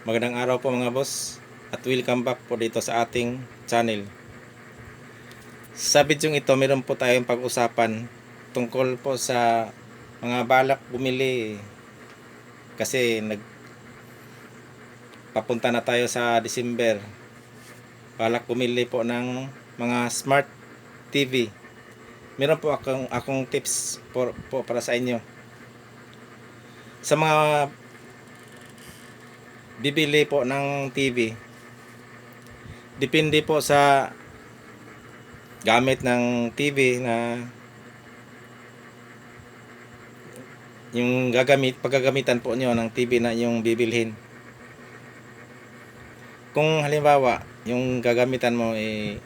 Magandang araw po mga boss at welcome back po dito sa ating channel. Sa video ito meron po tayong pag-usapan tungkol po sa mga balak bumili kasi nag papunta na tayo sa December. Balak bumili po ng mga smart TV. Meron po akong, akong tips po, po para sa inyo. Sa mga bibili po ng TV depende po sa gamit ng TV na yung gagamit paggagamitan po nyo ng TV na yung bibilhin. Kung halimbawa yung gagamitan mo eh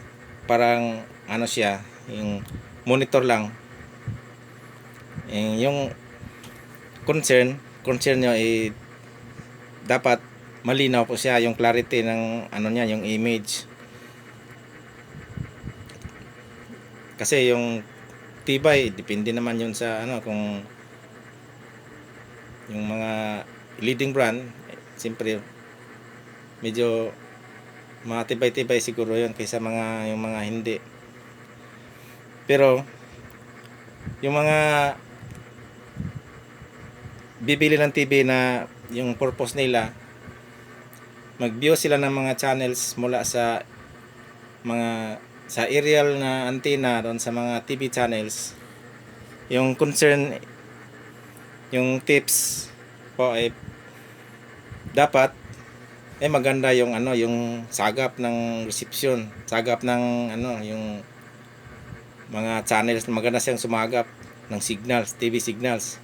parang ano siya yung monitor lang. Eh, yung concern concern nyo eh dapat malinaw po siya yung clarity ng ano niya yung image. Kasi yung tibay depende naman yun sa ano kung yung mga leading brand eh, siyempre medyo matibay-tibay siguro yun kaysa mga yung mga hindi. Pero yung mga bibili ng TV na yung purpose nila mag-view sila ng mga channels mula sa mga sa aerial na antenna doon sa mga TV channels. Yung concern yung tips po ay dapat eh maganda yung ano yung sagap ng reception sagap ng ano yung mga channels maganda siyang sumagap ng signals TV signals.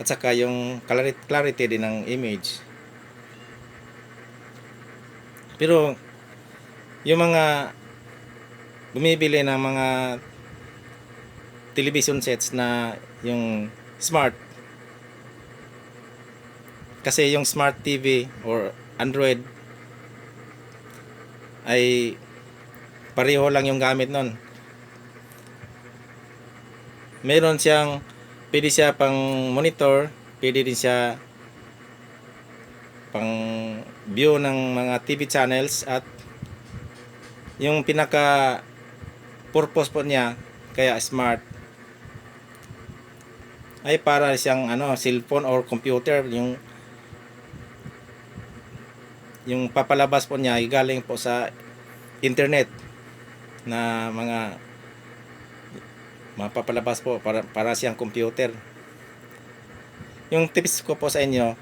At saka yung clarity, clarity din ng image pero yung mga bumibili ng mga television sets na yung smart kasi yung smart TV or Android ay pareho lang yung gamit nun. Meron siyang pwede siya pang monitor pwede din siya pang view ng mga TV channels at yung pinaka purpose po niya kaya smart ay para siyang ano cellphone or computer. Yung yung papalabas po niya ay galing po sa internet na mga mapapalabas po para, para siyang computer. Yung tips ko po sa inyo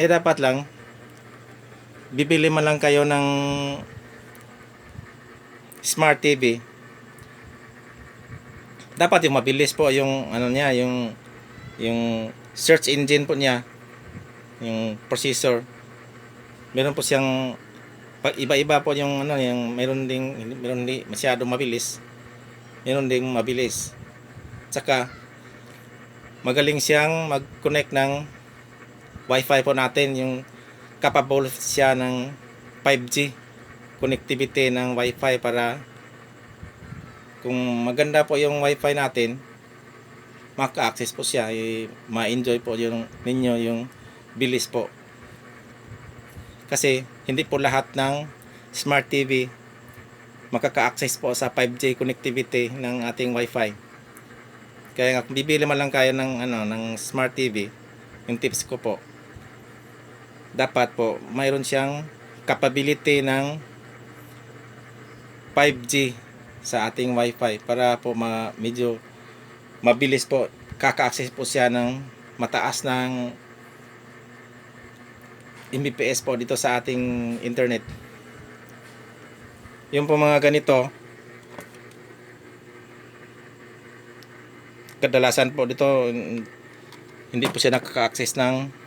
eh dapat lang bibili man lang kayo ng smart TV dapat yung mabilis po yung ano niya yung yung search engine po niya yung processor. Meron po siyang iba-iba po yung ano yung meron ding meron di masyado mabilis. Meron ding mabilis. Tsaka magaling siyang mag-connect ng wifi po natin yung capable siya ng 5G connectivity ng wifi para kung maganda po yung wifi natin maka-access po siya eh, ma-enjoy po yung ninyo yung bilis po. Kasi hindi po lahat ng smart TV makaka-access po sa 5G connectivity ng ating wifi. Kaya nga bibili man lang kayo ng ano ng smart TV yung tips ko po dapat po mayroon siyang capability ng 5G sa ating wifi para po ma medyo mabilis po kaka-access po siya ng mataas ng Mbps po dito sa ating internet. Yung po mga ganito kadalasan po dito hindi po siya nakaka-access ng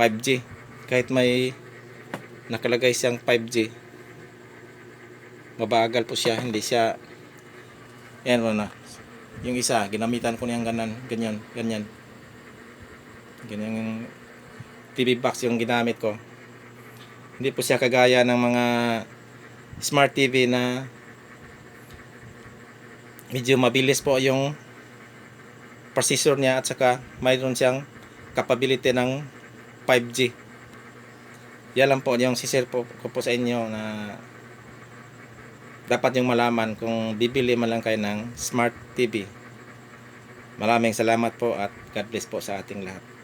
5G kahit may nakalagay siyang 5G mabagal po siya hindi siya yan mo na yung isa ginamitan ko niyang ganan ganyan ganyan. Ganyan yung TV box yung ginamit ko. Hindi po siya kagaya ng mga smart TV na medyo mabilis po yung processor niya at saka mayroon siyang capability ng 5G. Yan lang po yung sisir po ko po sa inyo na dapat yung malaman kung bibili man lang kayo ng smart TV. Maraming salamat po at God bless po sa ating lahat.